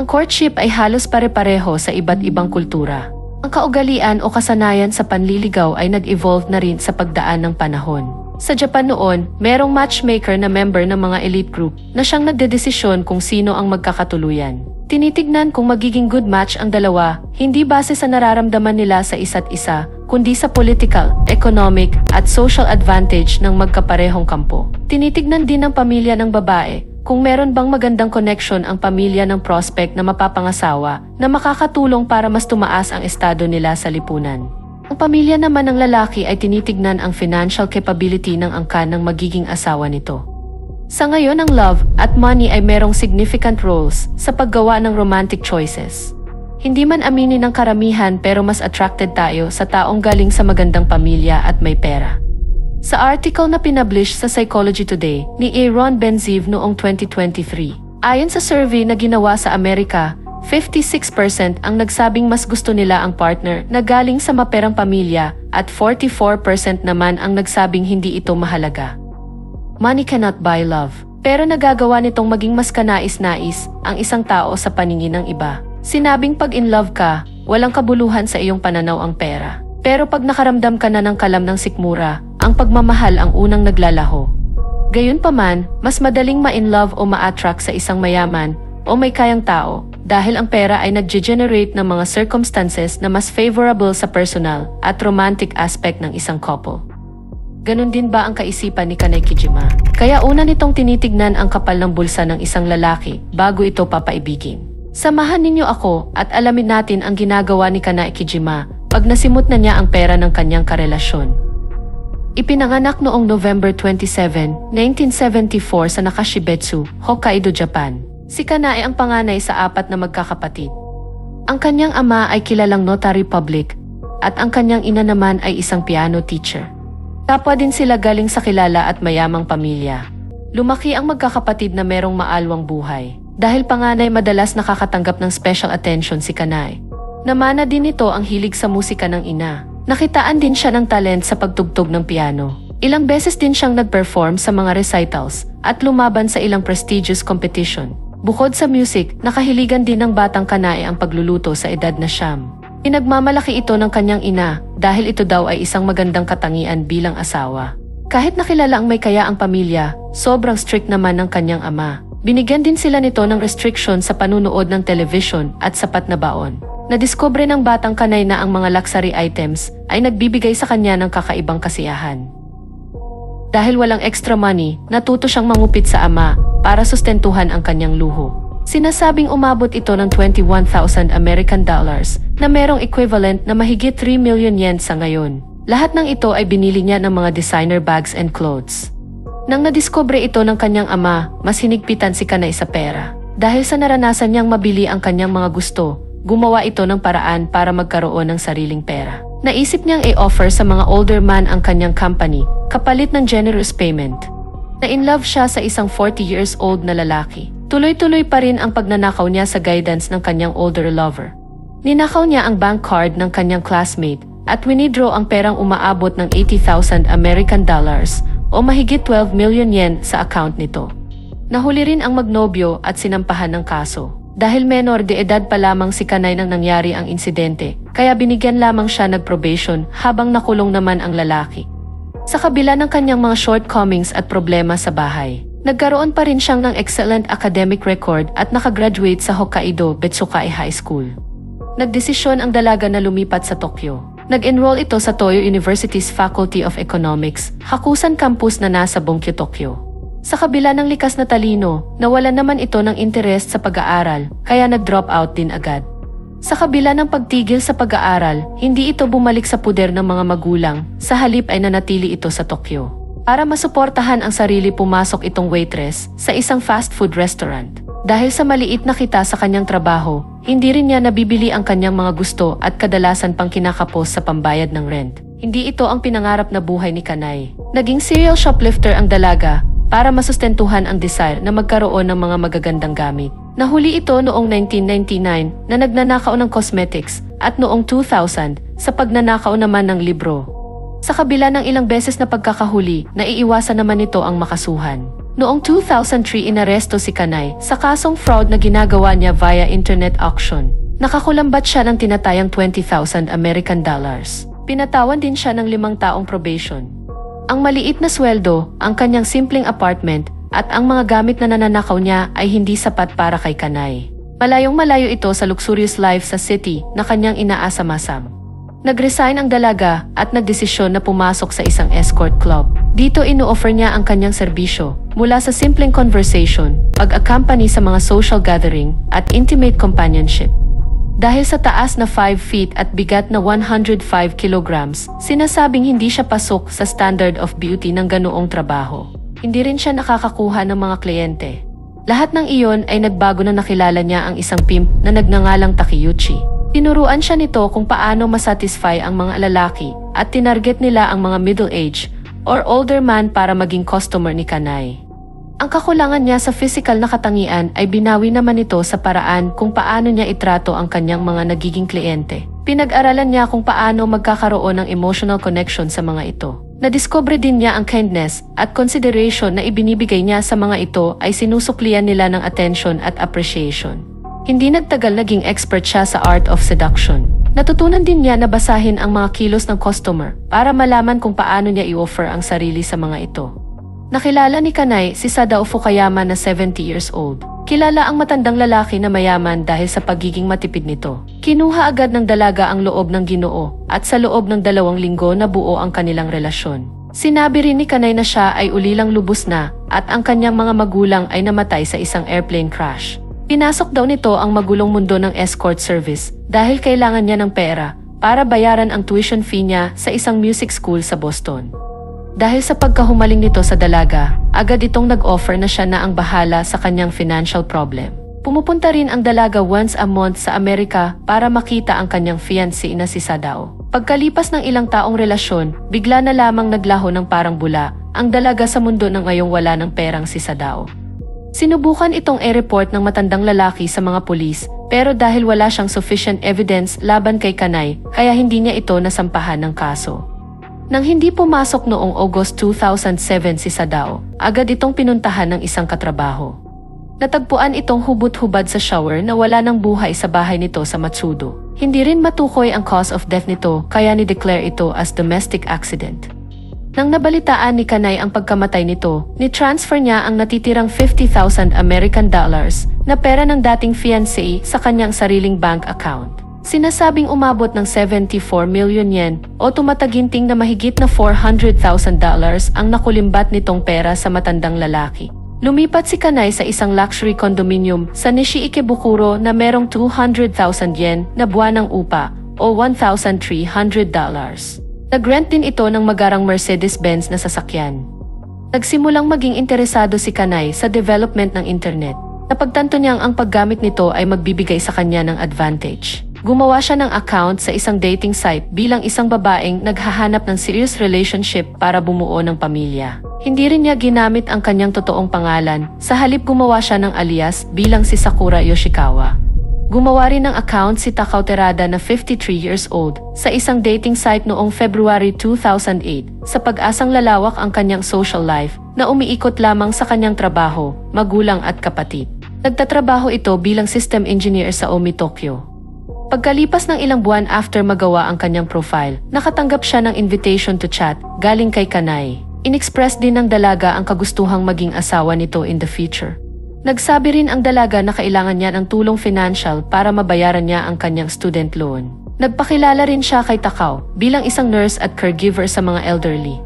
Ang courtship ay halos pare-pareho sa iba't ibang kultura. Ang kaugalian o kasanayan sa panliligaw ay nag-evolve na rin sa pagdaan ng panahon. Sa Japan noon, merong matchmaker na member ng mga elite group na siyang nagdedesisyon kung sino ang magkakatuluyan. Tinitignan kung magiging good match ang dalawa, hindi base sa nararamdaman nila sa isa't isa, kundi sa political, economic, at social advantage ng magkaparehong kampo. Tinitignan din ng pamilya ng babae kung meron bang magandang connection ang pamilya ng prospect na mapapangasawa na makakatulong para mas tumaas ang estado nila sa lipunan. Ang pamilya naman ng lalaki ay tinitignan ang financial capability ng angkan ng magiging asawa nito. Sa ngayon ang love at money ay merong significant roles sa paggawa ng romantic choices. Hindi man aminin ng karamihan pero mas attracted tayo sa taong galing sa magandang pamilya at may pera. Sa article na pinablish sa Psychology Today ni Aaron Benziv noong 2023, ayon sa survey na ginawa sa Amerika, 56% ang nagsabing mas gusto nila ang partner na galing sa maperang pamilya at 44% naman ang nagsabing hindi ito mahalaga. Money cannot buy love. Pero nagagawa nitong maging mas kanais-nais ang isang tao sa paningin ng iba. Sinabing pag in love ka, walang kabuluhan sa iyong pananaw ang pera. Pero pag nakaramdam ka na ng kalam ng sikmura, ang pagmamahal ang unang naglalaho. Gayunpaman, mas madaling ma-in love o ma-attract sa isang mayaman o may kayang tao dahil ang pera ay nag-generate ng mga circumstances na mas favorable sa personal at romantic aspect ng isang couple. Ganon din ba ang kaisipan ni Kanay Kijima? Kaya una nitong tinitignan ang kapal ng bulsa ng isang lalaki bago ito papaibigin. Samahan ninyo ako at alamin natin ang ginagawa ni Kanay Kijima pag nasimot na niya ang pera ng kanyang karelasyon. Ipinanganak noong November 27, 1974 sa Nakashibetsu, Hokkaido, Japan. Si Kanae ang panganay sa apat na magkakapatid. Ang kanyang ama ay kilalang notary public at ang kanyang ina naman ay isang piano teacher. Kapwa din sila galing sa kilala at mayamang pamilya. Lumaki ang magkakapatid na merong maalwang buhay. Dahil panganay madalas nakakatanggap ng special attention si Kanay. Namana din ito ang hilig sa musika ng ina. Nakitaan din siya ng talent sa pagtugtog ng piano. Ilang beses din siyang nag-perform sa mga recitals at lumaban sa ilang prestigious competition. Bukod sa music, nakahiligan din ng batang Kanae ang pagluluto sa edad na siyam. Pinagmamalaki ito ng kanyang ina dahil ito daw ay isang magandang katangian bilang asawa. Kahit nakilala ang may kaya ang pamilya, sobrang strict naman ng kanyang ama. Binigyan din sila nito ng restriction sa panunood ng television at sapat na baon. Nadiskubre ng batang kanay na ang mga luxury items ay nagbibigay sa kanya ng kakaibang kasiyahan. Dahil walang extra money, natuto siyang mangupit sa ama para sustentuhan ang kanyang luho. Sinasabing umabot ito ng 21,000 American dollars na merong equivalent na mahigit 3 million yen sa ngayon. Lahat ng ito ay binili niya ng mga designer bags and clothes. Nang nadiskubre ito ng kanyang ama, mas hinigpitan si Kanay sa pera. Dahil sa naranasan niyang mabili ang kanyang mga gusto, gumawa ito ng paraan para magkaroon ng sariling pera. Naisip niyang i-offer sa mga older man ang kanyang company kapalit ng generous payment. Na-in-love siya sa isang 40 years old na lalaki. Tuloy-tuloy pa rin ang pagnanakaw niya sa guidance ng kanyang older lover. Ninakaw niya ang bank card ng kanyang classmate at winidraw ang perang umaabot ng 80,000 American dollars o mahigit 12 million yen sa account nito. Nahuli rin ang magnobyo at sinampahan ng kaso. Dahil menor de edad pa lamang si Kanay nang nangyari ang insidente, kaya binigyan lamang siya ng probation habang nakulong naman ang lalaki. Sa kabila ng kanyang mga shortcomings at problema sa bahay, nagkaroon pa rin siyang ng excellent academic record at nakagraduate sa Hokkaido Betsukai High School. Nagdesisyon ang dalaga na lumipat sa Tokyo. Nag-enroll ito sa Toyo University's Faculty of Economics, Hakusan Campus na nasa Bongkyo, Tokyo. Sa kabila ng likas na talino, nawala naman ito ng interest sa pag-aaral, kaya nag-drop out din agad. Sa kabila ng pagtigil sa pag-aaral, hindi ito bumalik sa puder ng mga magulang, sa halip ay nanatili ito sa Tokyo. Para masuportahan ang sarili pumasok itong waitress sa isang fast food restaurant. Dahil sa maliit na kita sa kanyang trabaho, hindi rin niya nabibili ang kanyang mga gusto at kadalasan pang kinakapos sa pambayad ng rent. Hindi ito ang pinangarap na buhay ni Kanay. Naging serial shoplifter ang dalaga para masustentuhan ang desire na magkaroon ng mga magagandang gamit. Nahuli ito noong 1999 na nagnanakaw ng cosmetics at noong 2000 sa pagnanakaw naman ng libro. Sa kabila ng ilang beses na pagkakahuli, naiiwasan naman nito ang makasuhan. Noong 2003 inaresto si Kanay sa kasong fraud na ginagawa niya via internet auction. Nakakulambat siya ng tinatayang 20,000 American dollars. Pinatawan din siya ng limang taong probation. Ang maliit na sweldo, ang kanyang simpleng apartment, at ang mga gamit na nananakaw niya ay hindi sapat para kay Kanay. Malayong malayo ito sa luxurious life sa city na kanyang inaasam-asam. Nag-resign ang dalaga at nagdesisyon na pumasok sa isang escort club. Dito ino-offer niya ang kanyang serbisyo mula sa simpleng conversation, pag-accompany sa mga social gathering at intimate companionship. Dahil sa taas na 5 feet at bigat na 105 kilograms, sinasabing hindi siya pasok sa standard of beauty ng ganoong trabaho. Hindi rin siya nakakakuha ng mga kliyente. Lahat ng iyon ay nagbago na nakilala niya ang isang pimp na nagngangalang Takeuchi. Tinuruan siya nito kung paano masatisfy ang mga lalaki at tinarget nila ang mga middle-age or older man para maging customer ni Kanay. Ang kakulangan niya sa physical na katangian ay binawi naman ito sa paraan kung paano niya itrato ang kanyang mga nagiging kliyente. Pinag-aralan niya kung paano magkakaroon ng emotional connection sa mga ito. Nadiscover din niya ang kindness at consideration na ibinibigay niya sa mga ito ay sinusuklian nila ng attention at appreciation. Hindi nagtagal naging expert siya sa art of seduction. Natutunan din niya na basahin ang mga kilos ng customer para malaman kung paano niya i-offer ang sarili sa mga ito. Nakilala ni Kanay si Sadao Fukayama na 70 years old. Kilala ang matandang lalaki na mayaman dahil sa pagiging matipid nito. Kinuha agad ng dalaga ang loob ng ginoo at sa loob ng dalawang linggo nabuo ang kanilang relasyon. Sinabi rin ni Kanay na siya ay ulilang lubos na at ang kanyang mga magulang ay namatay sa isang airplane crash. Pinasok daw nito ang magulong mundo ng escort service dahil kailangan niya ng pera para bayaran ang tuition fee niya sa isang music school sa Boston. Dahil sa pagkahumaling nito sa dalaga, agad itong nag-offer na siya na ang bahala sa kanyang financial problem. Pumupunta rin ang dalaga once a month sa Amerika para makita ang kanyang fiancé na si Sadao. Pagkalipas ng ilang taong relasyon, bigla na lamang naglaho ng parang bula ang dalaga sa mundo ng ngayong wala ng perang si Sadao. Sinubukan itong e-report ng matandang lalaki sa mga pulis pero dahil wala siyang sufficient evidence laban kay Kanay kaya hindi niya ito nasampahan ng kaso. Nang hindi pumasok noong August 2007 si Sadao, agad itong pinuntahan ng isang katrabaho. Natagpuan itong hubot-hubad sa shower na wala ng buhay sa bahay nito sa Matsudo. Hindi rin matukoy ang cause of death nito kaya ni-declare ito as domestic accident. Nang nabalitaan ni Kanay ang pagkamatay nito, ni-transfer niya ang natitirang 50,000 American dollars na pera ng dating fiancé sa kanyang sariling bank account. Sinasabing umabot ng 74 million yen o tumataginting na mahigit na 400,000 dollars ang nakulimbat nitong pera sa matandang lalaki. Lumipat si Kanay sa isang luxury condominium sa Nishi Ikebukuro na merong 200,000 yen na buwanang upa o 1,300 dollars. Nag-rent din ito ng magarang Mercedes-Benz na sasakyan. Nagsimulang maging interesado si Kanay sa development ng internet. Napagtanto niyang ang paggamit nito ay magbibigay sa kanya ng advantage. Gumawa siya ng account sa isang dating site bilang isang babaeng naghahanap ng serious relationship para bumuo ng pamilya. Hindi rin niya ginamit ang kanyang totoong pangalan, sa halip gumawa siya ng alias bilang si Sakura Yoshikawa. Gumawa rin ng account si Takao Terada na 53 years old sa isang dating site noong February 2008 sa pag-asang lalawak ang kanyang social life na umiikot lamang sa kanyang trabaho, magulang at kapatid. Nagtatrabaho ito bilang system engineer sa Omi Tokyo. Pagkalipas ng ilang buwan after magawa ang kanyang profile, nakatanggap siya ng invitation to chat galing kay Kanay. Inexpress din ng dalaga ang kagustuhang maging asawa nito in the future. Nagsabi rin ang dalaga na kailangan niya ng tulong financial para mabayaran niya ang kanyang student loan. Nagpakilala rin siya kay Takao bilang isang nurse at caregiver sa mga elderly.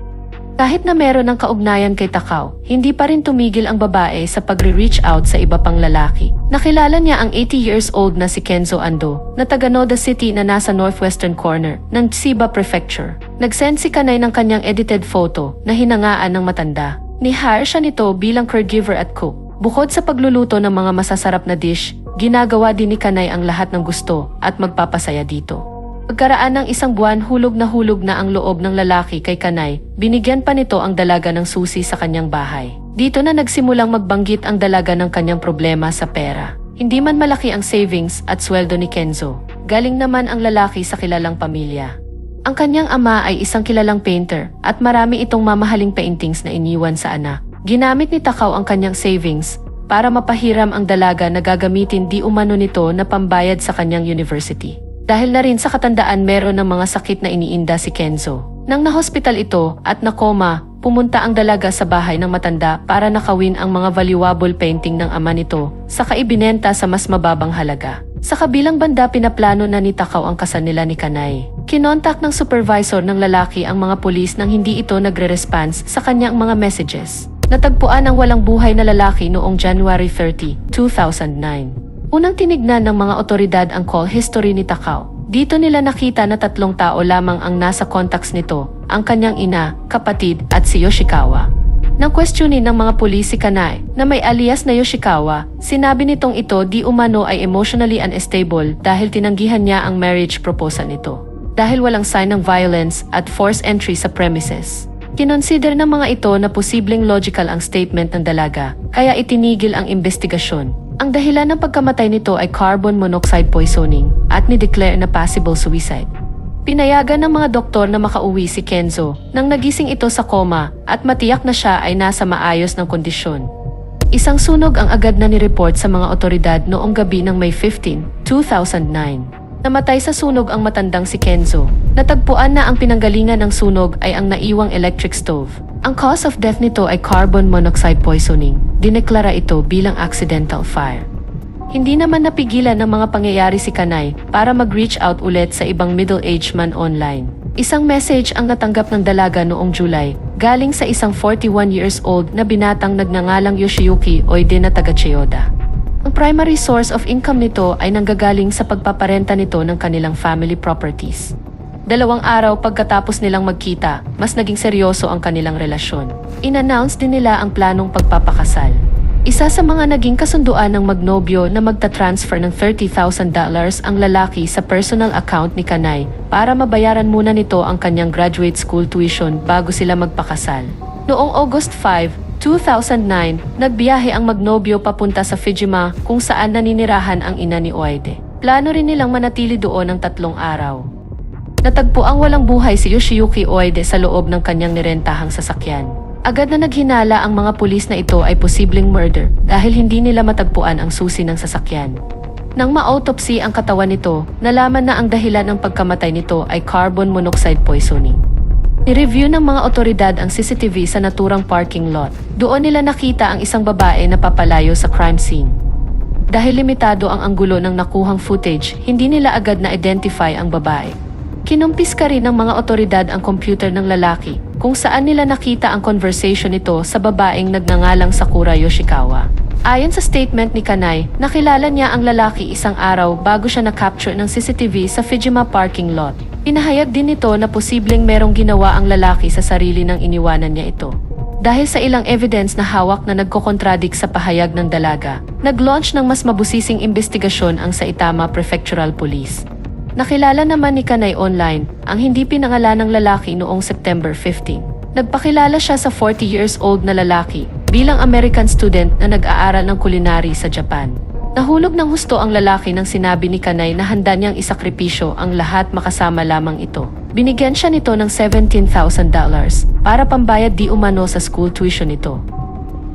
Kahit na meron ng kaugnayan kay Takao, hindi pa rin tumigil ang babae sa pagre-reach out sa iba pang lalaki. Nakilala niya ang 80 years old na si Kenzo Ando, na taga Noda City na nasa northwestern corner ng Chiba Prefecture. Nagsend si Kanay ng kanyang edited photo na hinangaan ng matanda. Ni-hire siya nito bilang caregiver at cook. Bukod sa pagluluto ng mga masasarap na dish, ginagawa din ni Kanay ang lahat ng gusto at magpapasaya dito. Pagkaraan ng isang buwan hulog na hulog na ang loob ng lalaki kay Kanay, binigyan pa nito ang dalaga ng susi sa kanyang bahay. Dito na nagsimulang magbanggit ang dalaga ng kanyang problema sa pera. Hindi man malaki ang savings at sweldo ni Kenzo. Galing naman ang lalaki sa kilalang pamilya. Ang kanyang ama ay isang kilalang painter at marami itong mamahaling paintings na iniwan sa anak. Ginamit ni Takaw ang kanyang savings para mapahiram ang dalaga na gagamitin di umano nito na pambayad sa kanyang university. Dahil na rin sa katandaan meron ng mga sakit na iniinda si Kenzo. Nang nahospital ito at nakoma, pumunta ang dalaga sa bahay ng matanda para nakawin ang mga valuable painting ng ama nito, saka ibinenta sa mas mababang halaga. Sa kabilang banda pinaplano na ni Takaw ang kasal nila ni Kanay. Kinontak ng supervisor ng lalaki ang mga pulis nang hindi ito nagre-response sa kanyang mga messages. Natagpuan ang walang buhay na lalaki noong January 30, 2009. Unang tinignan ng mga otoridad ang call history ni Takaw. Dito nila nakita na tatlong tao lamang ang nasa contacts nito, ang kanyang ina, kapatid at si Yoshikawa. Nang questionin ng mga pulis si Kanai na may alias na Yoshikawa, sinabi nitong ito di umano ay emotionally unstable dahil tinanggihan niya ang marriage proposal nito. Dahil walang sign ng violence at forced entry sa premises. Kinonsider ng mga ito na posibleng logical ang statement ng dalaga, kaya itinigil ang investigasyon. Ang dahilan ng pagkamatay nito ay carbon monoxide poisoning at ni-declare na possible suicide. Pinayagan ng mga doktor na makauwi si Kenzo nang nagising ito sa koma at matiyak na siya ay nasa maayos ng kondisyon. Isang sunog ang agad na nireport sa mga otoridad noong gabi ng May 15, 2009. Namatay sa sunog ang matandang si Kenzo. Natagpuan na ang pinanggalingan ng sunog ay ang naiwang electric stove. Ang cause of death nito ay carbon monoxide poisoning. Dineklara ito bilang accidental fire. Hindi naman napigilan ng mga pangyayari si Kanay para mag-reach out ulit sa ibang middle-aged man online. Isang message ang natanggap ng dalaga noong July, galing sa isang 41 years old na binatang nagngangalang Yoshiyuki Oide na taga Chiyoda. Ang primary source of income nito ay nanggagaling sa pagpaparenta nito ng kanilang family properties. Dalawang araw pagkatapos nilang magkita, mas naging seryoso ang kanilang relasyon. In-announce din nila ang planong pagpapakasal. Isa sa mga naging kasunduan ng magnobyo na magta-transfer ng $30,000 ang lalaki sa personal account ni Kanay para mabayaran muna nito ang kanyang graduate school tuition bago sila magpakasal. Noong August 5, 2009, nagbiyahe ang magnobyo papunta sa Fijima kung saan naninirahan ang ina ni Oide. Plano rin nilang manatili doon ng tatlong araw. Natagpo ang walang buhay si Yoshiyuki Oide sa loob ng kanyang nirentahang sasakyan. Agad na naghinala ang mga pulis na ito ay posibleng murder dahil hindi nila matagpuan ang susi ng sasakyan. Nang ma-autopsy ang katawan nito, nalaman na ang dahilan ng pagkamatay nito ay carbon monoxide poisoning. I-review ng mga otoridad ang CCTV sa naturang parking lot. Doon nila nakita ang isang babae na papalayo sa crime scene. Dahil limitado ang anggulo ng nakuhang footage, hindi nila agad na-identify ang babae. Kinumpis ka rin ng mga otoridad ang computer ng lalaki kung saan nila nakita ang conversation nito sa babaeng nagngangalang Sakura Yoshikawa. Ayon sa statement ni Kanay, nakilala niya ang lalaki isang araw bago siya na-capture ng CCTV sa Fijima parking lot. Pinahayag din nito na posibleng merong ginawa ang lalaki sa sarili ng iniwanan niya ito. Dahil sa ilang evidence na hawak na nagkokontradik sa pahayag ng dalaga, nag-launch ng mas mabusising investigasyon ang Saitama Prefectural Police. Nakilala naman ni Kanay online ang hindi pinangalan ng lalaki noong September 15. Nagpakilala siya sa 40 years old na lalaki bilang American student na nag-aaral ng culinary sa Japan. Nahulog ng husto ang lalaki nang sinabi ni Kanay na handa niyang isakripisyo ang lahat makasama lamang ito. Binigyan siya nito ng $17,000 para pambayad di umano sa school tuition nito.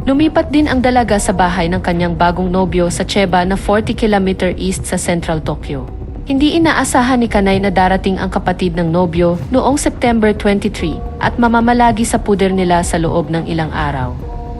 Lumipat din ang dalaga sa bahay ng kanyang bagong nobyo sa Chiba na 40 km east sa central Tokyo. Hindi inaasahan ni Kanay na darating ang kapatid ng nobyo noong September 23 at mamamalagi sa puder nila sa loob ng ilang araw.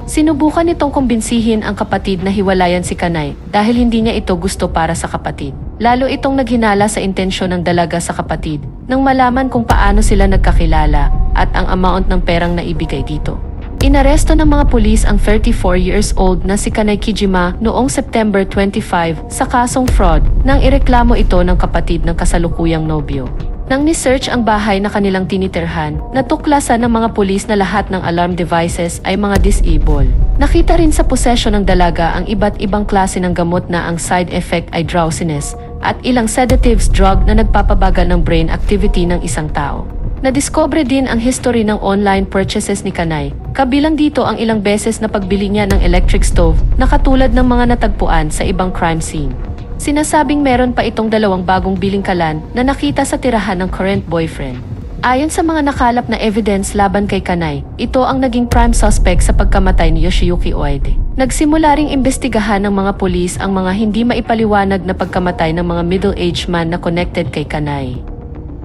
Sinubukan nitong kumbinsihin ang kapatid na hiwalayan si Kanay dahil hindi niya ito gusto para sa kapatid. Lalo itong naghinala sa intensyon ng dalaga sa kapatid nang malaman kung paano sila nagkakilala at ang amount ng perang naibigay dito. Inaresto ng mga pulis ang 34 years old na si Kanay Kijima noong September 25 sa kasong fraud nang ireklamo ito ng kapatid ng kasalukuyang nobyo. Nang ni-search ang bahay na kanilang tinitirhan, natuklasan ng mga pulis na lahat ng alarm devices ay mga disable. Nakita rin sa posesyon ng dalaga ang iba't ibang klase ng gamot na ang side effect ay drowsiness at ilang sedatives drug na nagpapabagal ng brain activity ng isang tao. Nadiscover din ang history ng online purchases ni Kanay. Kabilang dito ang ilang beses na pagbili niya ng electric stove na katulad ng mga natagpuan sa ibang crime scene. Sinasabing meron pa itong dalawang bagong bilingkalan na nakita sa tirahan ng current boyfriend. Ayon sa mga nakalap na evidence laban kay Kanay, ito ang naging prime suspect sa pagkamatay ni Yoshiyuki Oide. Nagsimula ring imbestigahan ng mga pulis ang mga hindi maipaliwanag na pagkamatay ng mga middle-aged man na connected kay Kanay.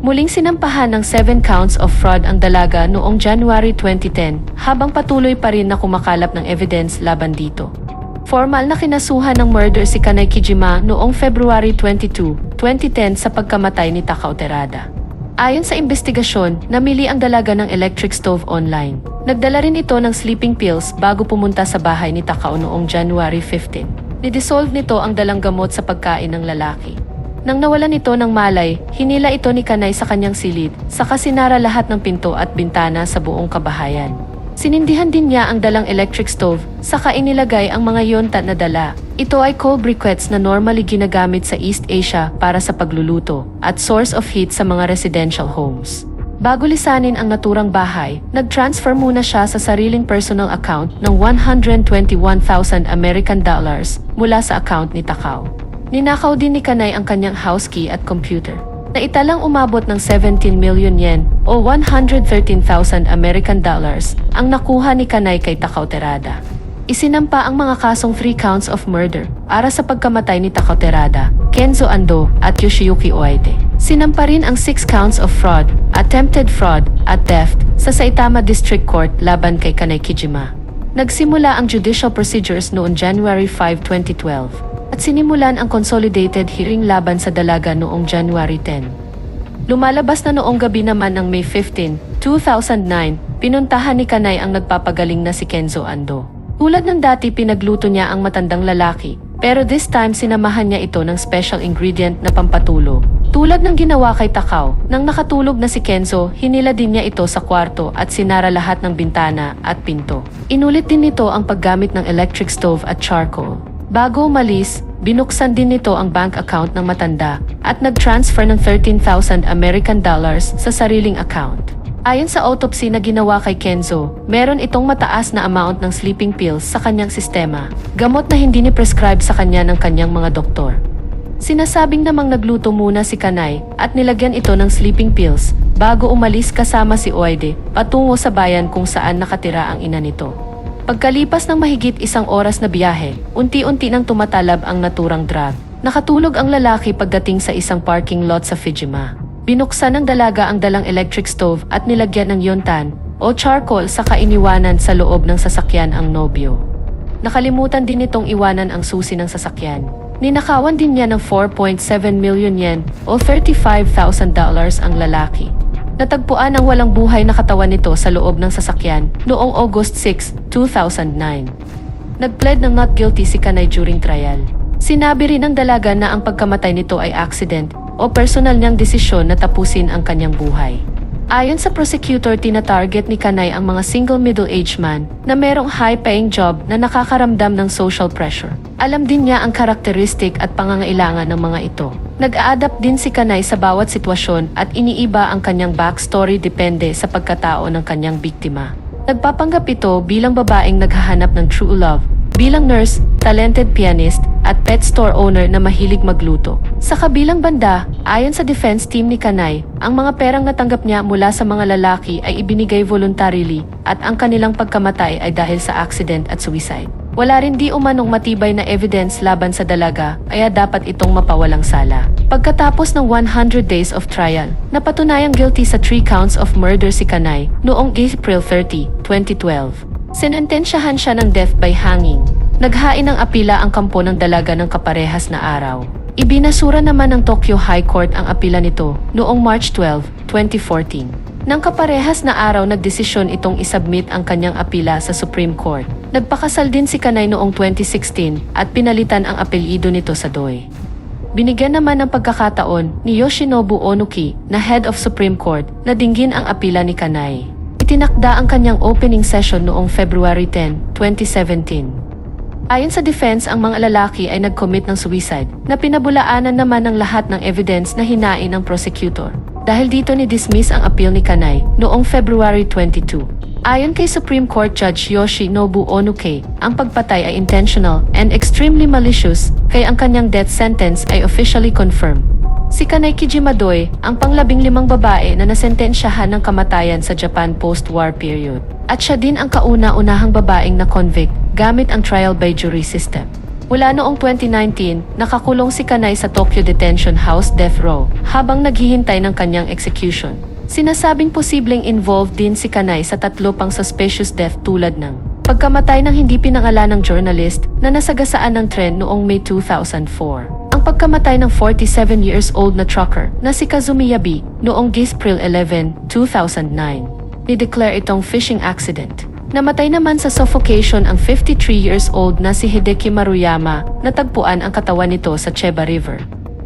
Muling sinampahan ng 7 counts of fraud ang dalaga noong January 2010 habang patuloy pa rin na kumakalap ng evidence laban dito. Formal na kinasuhan ng murder si Kanay Kijima noong February 22, 2010 sa pagkamatay ni Takao Terada. Ayon sa investigasyon, namili ang dalaga ng electric stove online. Nagdala rin ito ng sleeping pills bago pumunta sa bahay ni Takao noong January 15. Nidissolve nito ang dalang gamot sa pagkain ng lalaki. Nang nawalan ito ng malay, hinila ito ni Kanay sa kanyang silid, saka sinara lahat ng pinto at bintana sa buong kabahayan. Sinindihan din niya ang dalang electric stove, saka inilagay ang mga yonta na dala. Ito ay coal briquettes na normally ginagamit sa East Asia para sa pagluluto at source of heat sa mga residential homes. Bago lisanin ang naturang bahay, nag-transfer muna siya sa sariling personal account ng 121,000 American dollars mula sa account ni Takao. Ninakaw din ni Kanay ang kanyang house key at computer na italang umabot ng 17 million yen o 113,000 American dollars ang nakuha ni Kanay kay Takao Terada. Isinampa ang mga kasong 3 counts of murder para sa pagkamatay ni Takao Terada, Kenzo Ando at Yoshiyuki Oide. Sinampa rin ang 6 counts of fraud, attempted fraud at theft sa Saitama District Court laban kay Kanay Kijima. Nagsimula ang judicial procedures noong January 5, 2012 at sinimulan ang consolidated hearing laban sa dalaga noong January 10. Lumalabas na noong gabi naman ng May 15, 2009, pinuntahan ni Kanay ang nagpapagaling na si Kenzo Ando. Tulad ng dati pinagluto niya ang matandang lalaki, pero this time sinamahan niya ito ng special ingredient na pampatulog. Tulad ng ginawa kay Takao, nang nakatulog na si Kenzo, hinila din niya ito sa kwarto at sinara lahat ng bintana at pinto. Inulit din nito ang paggamit ng electric stove at charcoal. Bago umalis, binuksan din nito ang bank account ng matanda at nag-transfer ng 13,000 American dollars sa sariling account. Ayon sa autopsy na ginawa kay Kenzo, meron itong mataas na amount ng sleeping pills sa kanyang sistema, gamot na hindi ni-prescribe sa kanya ng kanyang mga doktor. Sinasabing namang nagluto muna si Kanay at nilagyan ito ng sleeping pills bago umalis kasama si Oide patungo sa bayan kung saan nakatira ang ina nito. Pagkalipas ng mahigit isang oras na biyahe, unti-unti nang tumatalab ang naturang drug. Nakatulog ang lalaki pagdating sa isang parking lot sa Fijima. Binuksan ng dalaga ang dalang electric stove at nilagyan ng yontan o charcoal sa kainiwanan sa loob ng sasakyan ang nobyo. Nakalimutan din nitong iwanan ang susi ng sasakyan. Ninakawan din niya ng 4.7 million yen o $35,000 ang lalaki. Natagpuan ang walang buhay na katawan nito sa loob ng sasakyan noong August 6, 2009. Nagpled ng not guilty si Kanay during trial. Sinabi rin ng dalaga na ang pagkamatay nito ay accident o personal niyang desisyon na tapusin ang kanyang buhay. Ayon sa prosecutor, tina-target ni Kanay ang mga single middle-aged man na merong high-paying job na nakakaramdam ng social pressure. Alam din niya ang karakteristik at pangangailangan ng mga ito. Nag-a-adapt din si Kanay sa bawat sitwasyon at iniiba ang kanyang backstory depende sa pagkatao ng kanyang biktima. Nagpapanggap ito bilang babaeng naghahanap ng true love, bilang nurse, talented pianist, at pet store owner na mahilig magluto. Sa kabilang banda, ayon sa defense team ni Kanay, ang mga perang natanggap niya mula sa mga lalaki ay ibinigay voluntarily at ang kanilang pagkamatay ay dahil sa accident at suicide. Wala rin di umanong matibay na evidence laban sa dalaga, kaya dapat itong mapawalang sala. Pagkatapos ng 100 days of trial, napatunayang guilty sa 3 counts of murder si Kanay noong April 30, 2012. Sinentensyahan siya ng death by hanging. Naghain ng apila ang kampo ng dalaga ng kaparehas na araw. Ibinasura naman ng Tokyo High Court ang apila nito noong March 12, 2014. Nang kaparehas na araw nagdesisyon itong isubmit ang kanyang apila sa Supreme Court. Nagpakasal din si Kanay noong 2016 at pinalitan ang apelyido nito sa Doi. Binigyan naman ng pagkakataon ni Yoshinobu Onuki na head of Supreme Court na dinggin ang apila ni Kanay. Itinakda ang kanyang opening session noong February 10, 2017. Ayon sa defense, ang mga lalaki ay nag-commit ng suicide na pinabulaanan naman ng lahat ng evidence na hinain ng prosecutor. Dahil dito ni-dismiss ang appeal ni Kanay noong February 22. Ayon kay Supreme Court Judge Yoshinobu Onuke, ang pagpatay ay intentional and extremely malicious kaya ang kanyang death sentence ay officially confirmed. Si Kanay Kijimadoy, ang panglabing limang babae na nasentensyahan ng kamatayan sa Japan post-war period. At siya din ang kauna-unahang babaeng na convict gamit ang trial by jury system. Mula noong 2019, nakakulong si Kanay sa Tokyo Detention House Death Row habang naghihintay ng kanyang execution. Sinasabing posibleng involved din si Kanay sa tatlo pang suspicious death tulad ng pagkamatay ng hindi pinangalan ng journalist na nasagasaan ng tren noong May 2004. Ang pagkamatay ng 47 years old na trucker na si Kazumi Yabi noong April 11, 2009. Ni-declare itong fishing accident. Namatay naman sa suffocation ang 53 years old na si Hideki Maruyama natagpuan ang katawan nito sa Cheba River.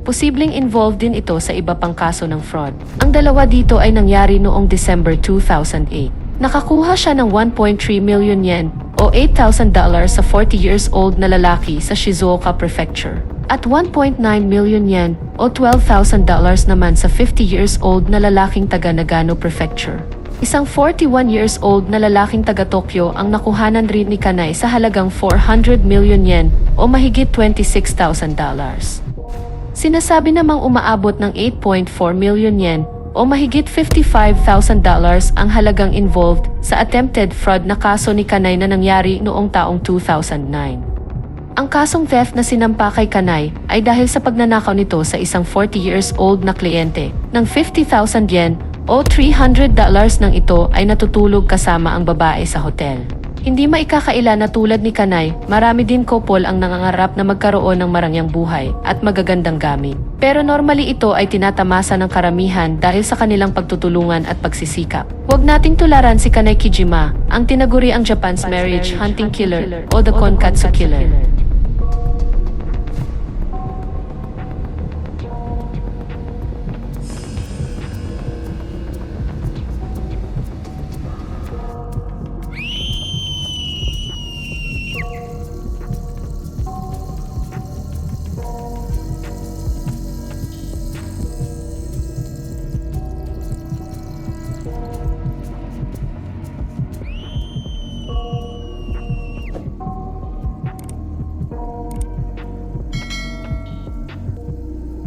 Posibleng involved din ito sa iba pang kaso ng fraud. Ang dalawa dito ay nangyari noong December 2008. Nakakuha siya ng 1.3 million yen o 8,000 dollars sa 40 years old na lalaki sa Shizuoka Prefecture. At 1.9 million yen o 12,000 dollars naman sa 50 years old na lalaking taga Nagano Prefecture. Isang 41 years old na lalaking taga Tokyo ang nakuhanan rin ni Kanay sa halagang 400 million yen o mahigit 26,000 dollars. Sinasabi namang umaabot ng 8.4 million yen o mahigit 55,000 dollars ang halagang involved sa attempted fraud na kaso ni Kanay na nangyari noong taong 2009. Ang kasong theft na sinampa kay Kanay ay dahil sa pagnanakaw nito sa isang 40 years old na kliyente ng 50,000 yen o 300 dollars ng ito ay natutulog kasama ang babae sa hotel. Hindi maikakaila na tulad ni Kanay, marami din couple ang nangangarap na magkaroon ng marangyang buhay at magagandang gamit. Pero normally ito ay tinatamasa ng karamihan dahil sa kanilang pagtutulungan at pagsisikap. Huwag nating tularan si Kanay Kijima, ang tinaguri ang Japan's marriage hunting killer o the Konkatsu killer.